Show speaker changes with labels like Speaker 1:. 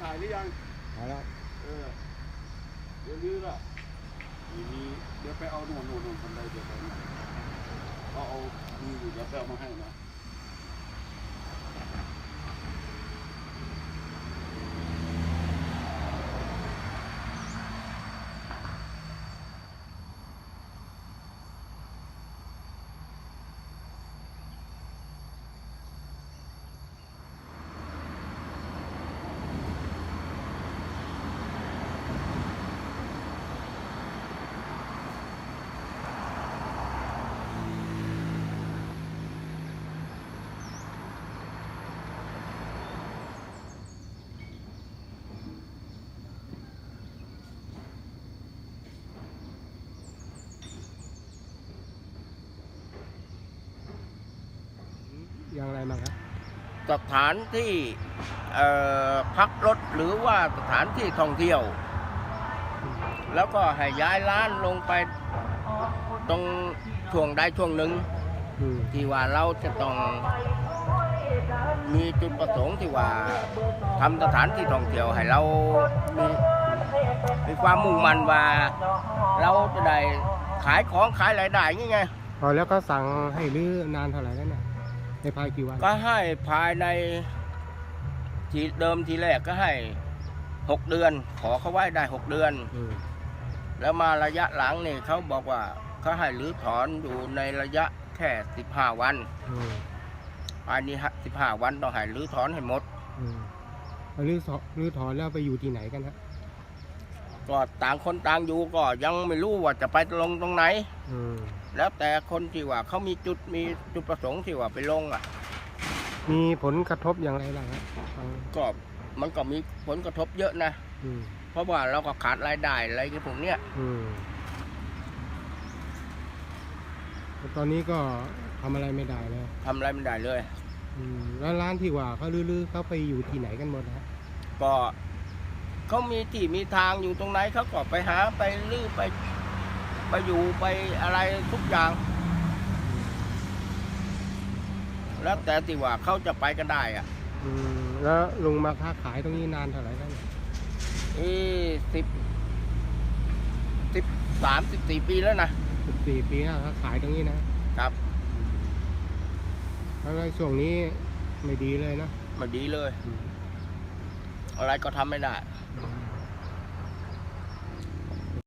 Speaker 1: ถ่ายหรือยัง
Speaker 2: เอาแล้ว
Speaker 1: เออเดี๋ยวลื้อละมีมีเดี๋ยวไปเอาโน่นโน่นโน่นคนใดเดี๋ยวไปเอาเอาเอามีอยู่เดี๋ยวไปเอามาให้นะ
Speaker 2: อย่างไรบ้างครับ
Speaker 3: สถานที่เอ่อพักรถหรือว่าสถานที่ท่องเที่ยว แล้วก็ให้ย้ายร้านลงไปตรงช่วงใดช่วงหนึ่ง
Speaker 2: อืม
Speaker 3: ที่ว่าเราจะต้องมีจุดประสงค์ที่ว่าทำสถานที่ท่องเที่ยวให้เรามีมีความมุ่งมั่นว่าเราจะได้ขายของขายรายได้ยังไง
Speaker 2: พอแล้วก็สั่งให้รื้อนานเท่าไหร่แล้วเนี่ย ในภายกี่วัน
Speaker 3: ก็ให้ภายในทีเดิมทีแรกก็ให้หกเดือน ขอเขาไว้ได้หกเดือน
Speaker 2: อืม
Speaker 3: แล้วมาระยะหลังนี่เขาบอกว่าเขาให้รื้อถอนอยู่ในระยะแค่สิบห้าวัน
Speaker 2: อืม
Speaker 3: ภายในสิบห้าวันต้องให้รื้อถอนให้หมด
Speaker 2: อืมเอารื้อถอนรื้อถอนแล้วไปอยู่ที่ไหนกันฮะ
Speaker 3: ก็ต่างคนต่างอยู่ก็ยังไม่รู้ว่าจะไปลงตรงไหน
Speaker 2: อืม
Speaker 3: แล้วแต่คนที่ว่าเขามีจุดมีจุดประสงค์ที่ว่าไปลงอะ
Speaker 2: มีผลกระทบอย่างไรบ้างฮะฟัง
Speaker 3: ก็มันก็มีผลกระทบเยอะนะ
Speaker 2: อืม
Speaker 3: เพราะว่าเราก็ขาดรายได้อะไรพวกเนี้ย
Speaker 2: อืมแล้วตอนนี้ก็ทำอะไรไม่ได้เลย
Speaker 3: ทำอะไรไม่ได้เลย
Speaker 2: อืมแล้วร้านที่ว่าเขาลื้อๆเขาไปอยู่ที่ไหนกันหมดฮะ
Speaker 3: ก็ เขามีที่มีทางอยู่ตรงไหนเขาก็ไปหาไปลื้อไป ไปอยู่ไปอะไรทุกอย่าง แล้วแต่ที่ว่าเขาจะไปกันได้อะ
Speaker 2: อืมแล้วลุงมาค้าขายตรงนี้นานเท่าไหร่แล้วเนี่ย
Speaker 3: อีสิบสิบสามสิบสี่ปีแล้วนะ
Speaker 2: สิบสี่ปีแล้วค้าขายตรงนี้นะครับ แล้วช่วงนี้ไม่ดีเลยนะ
Speaker 3: ไมาดีเลย
Speaker 2: อืม
Speaker 3: อะไรก็ทำไม่ได้